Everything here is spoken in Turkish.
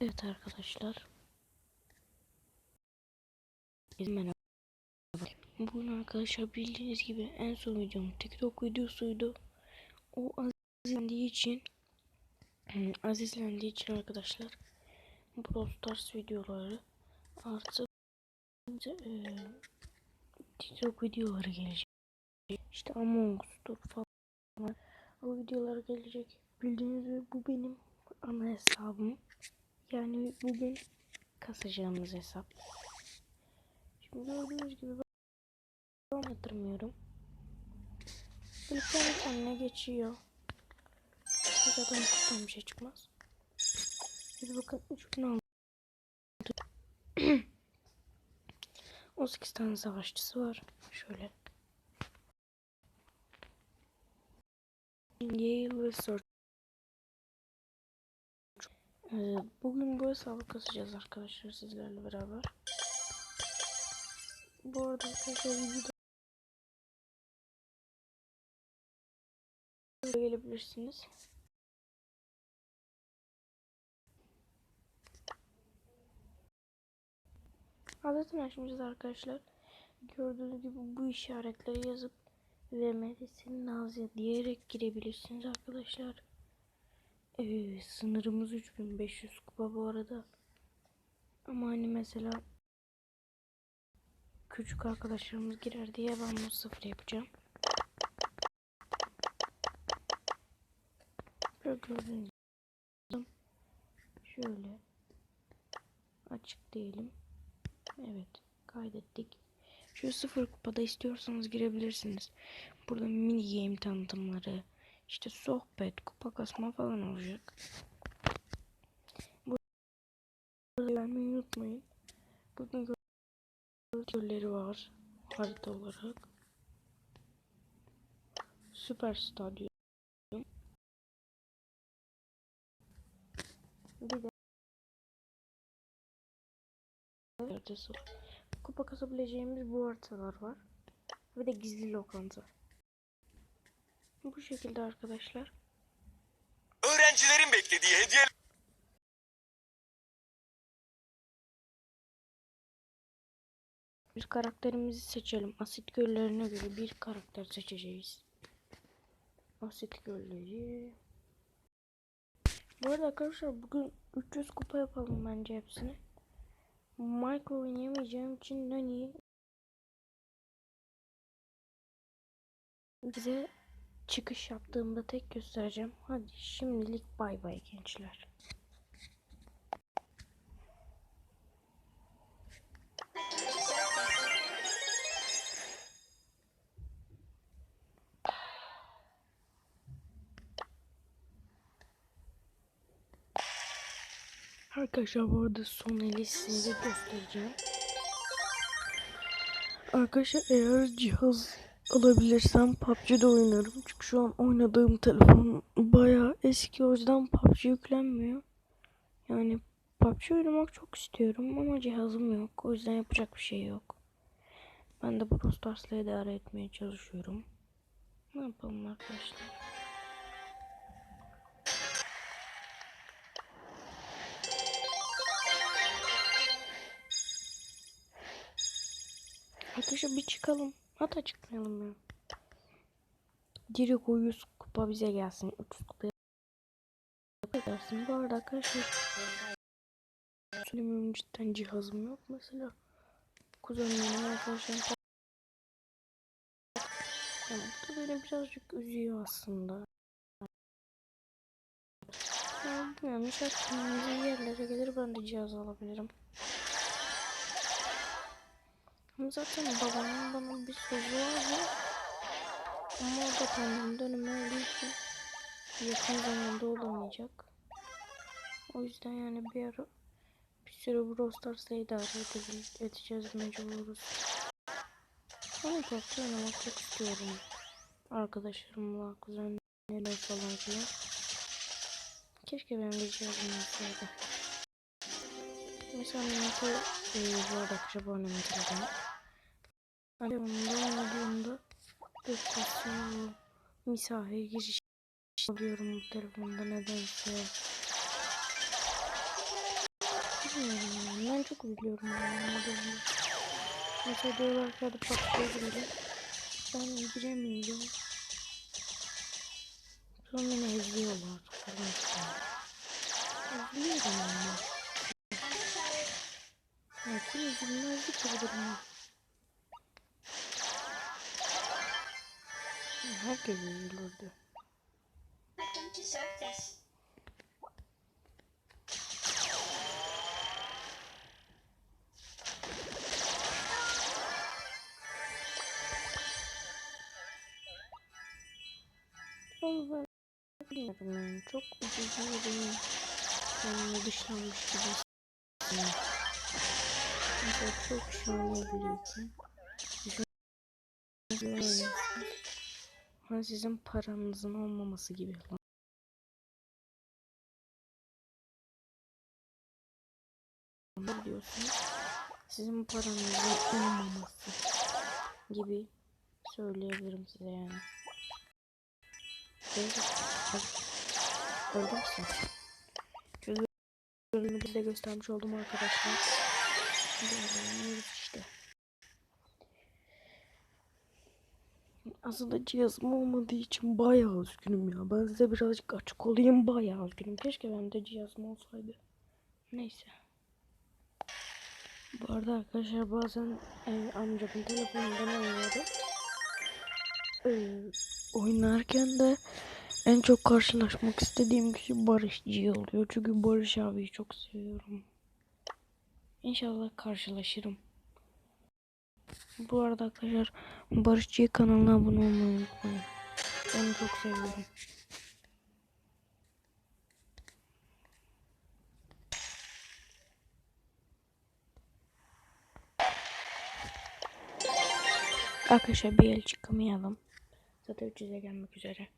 Evet arkadaşlar. Merhaba. Bugün arkadaşlar bildiğiniz gibi en son videom TikTok videosuydu. O azizlendiği için azizlendiği için arkadaşlar Brawl Stars videoları artık e, TikTok videoları gelecek. İşte Among Us'tur falan. O videolar gelecek. Bildiğiniz gibi bu benim ana hesabım. Yani bugün kasacağımız hesap. Şimdi gördüğünüz gibi ben yatırmıyorum. Böyle kendi kendine geçiyor. Zaten kutudan bir şey çıkmaz. Bir bakın 3000 aldım. 18 tane savaşçısı var. Şöyle. Yale ve Search. Ee, bugün bu hesabı kasacağız arkadaşlar sizlerle beraber. Bu arada arkadaşlar videoda gelebilirsiniz. Zaten açmışız arkadaşlar. Gördüğünüz gibi bu işaretleri yazıp VMD'sinin Nazya diyerek girebilirsiniz arkadaşlar. Ee, sınırımız 3500 kupa bu arada. Ama hani mesela küçük arkadaşlarımız girer diye ben bunu sıfır yapacağım. Gibi şöyle açık diyelim. Evet kaydettik. Şu sıfır kupada istiyorsanız girebilirsiniz. Burada mini game tanıtımları, işte sohbet, kupa kasma falan olacak. Burada vermeyi unutmayın. Bugün görüntüleri var harita olarak. Süper stadyum. Bir de haritası var. Kupa kasabileceğimiz bu haritalar var. Ve de gizli lokanta. Bu şekilde arkadaşlar. Öğrencilerin beklediği hediye Bir karakterimizi seçelim. Asit göllerine göre bir karakter seçeceğiz. Asit gölleri. Bu arada arkadaşlar bugün 300 kupa yapalım bence hepsini. Micro oynayamayacağım için Nani bize çıkış yaptığımda tek göstereceğim. Hadi şimdilik bay bay gençler. Arkadaşlar bu arada son eli size göstereceğim. Arkadaşlar eğer cihaz alabilirsem PUBG'de oynarım. Çünkü şu an oynadığım telefon bayağı eski o yüzden PUBG yüklenmiyor. Yani PUBG oynamak çok istiyorum ama cihazım yok. O yüzden yapacak bir şey yok. Ben de Brawl Stars'la idare etmeye çalışıyorum. Ne yapalım arkadaşlar? Arkadaşlar bir çıkalım. Hatta çıkmayalım ya. Direkt o 100 kupa bize gelsin. 30 kupa gelsin. Bu arada arkadaşlar söylemiyorum cidden cihazım yok mesela. Kuzenlerim arkadaşlarım yani bu da beni birazcık üzüyor aslında. Yani inşallah iyi yerlere gelir ben de cihaz alabilirim. Zaten babamın bana bir sözü vardı. Ama o da olduğu için yakın zamanda olamayacak. O yüzden yani bir ara bir süre Brawl Stars'la idare edebil- edeceğiz mecburuz. Ama PUBG oynamak çok istiyorum. Arkadaşlarımla, kuzenlerimle falan filan. Keşke benim bir cihazım olsaydı. Mesela Mete e, bu arada akşam oynamayı telefonu. Telefonumda oynadığımda gösteriyor. Misafir giriş alıyorum bu telefonda nedense. Bilmiyorum. Ben çok biliyorum yani. Mesela diyorlar ki hadi böyle. Ben giremeyeceğim. Sonra beni ezliyorlar falan. Ezliyorum yani. Herkes surface. Ama ben bilmiyorum yani çok üzülüyorum. Yani dışlanmış gibi. Mesela çok şahane Üzülüyorum. Ha sizin paranızın olmaması gibi. Ne diyorsunuz? Sizin paranızın olmaması gibi söyleyebilirim size yani. Öldüm. Sen. Şöyle bölümü de göstermiş oldum arkadaşlar. Hadi öğreniyoruz işte. Aslında cihazım olmadığı için bayağı üzgünüm ya. Ben size birazcık açık olayım bayağı üzgünüm. Keşke benim de cihazım olsaydı. Neyse. Bu arada arkadaşlar bazen e, amcamın telefonundan oynuyorum. E, oynarken de en çok karşılaşmak istediğim kişi Barış G oluyor. Çünkü Barış abiyi çok seviyorum. İnşallah karşılaşırım. Bu arada arkadaşlar Barış G kanalına abone olmayı unutmayın. Onu çok seviyorum. Arkadaşlar bir el çıkamayalım. Zaten 300'e gelmek üzere.